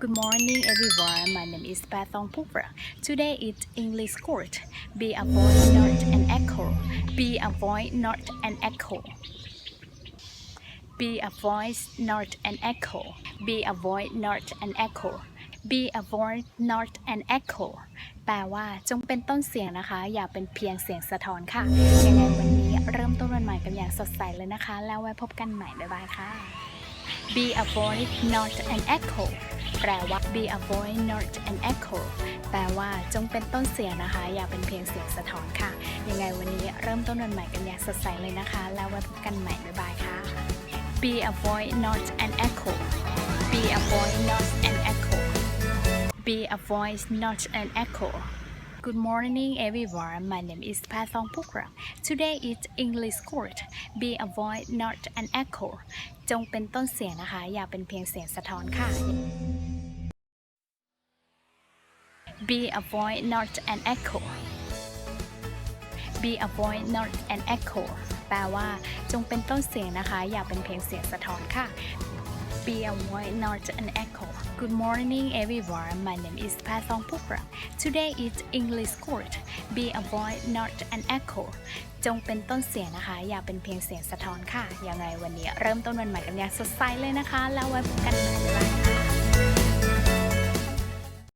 Good morning, everyone. My name is Pathong Pukra. Today is English court. Be avoid not an echo. Be avoid not an echo. Be avoid not an echo. Be avoid not an echo. Be avoid not an echo แปลว่าจงเป็นต้นเสียงนะคะ อย่าเป็นเพียงเสียงสะท้อนค่ะยังไงวันนี้เริ่มต้นวันใหม่กันอย่างสดใสเลยนะคะ แล้วไว้พบกันใหม่บ๊ายบายค่ะ Be a voice not an echo แปลว่า be a voice not an echo แปลว่าจงเป็นต้นเสียงนะคะ อย่าเป็นเพียงเสียงสะท้อนค่ะ ยังไงวันนี้เริ่มต้นวันใหม่กันอย่างสดใสเลยนะคะ แล้วไว้พบกันใหม่ บ๊ายบายค่ะ Be a voice not an echo Be a voice not an echo Be a voice not an echo Good morning everyone my name is Pathong Pukra Today is English court Be a voice not an echo จงเป็นต้นเสียงนะคะ อย่าเป็นเพียงเสียงสะท้อนค่ะ Be a voice not an echo Be a voice not an echo แปลว่า จงเป็นต้นเสียงนะคะ อย่าเป็นเพียงเสียงสะท้อนค่ะ Be a voice not an echo Good morning everyone my name is Pathong Pukra Today is English court Be avoid not an echo จงเป็นต้นเสียงนะคะ อย่าเป็นเพียงเสียงสะท้อนค่ะ ยังไงวันนี้เริ่มต้นวันใหม่กันอย่างสดใสเลยนะคะ แล้วไว้พบกันใหม่บ๊ายบายค่ะ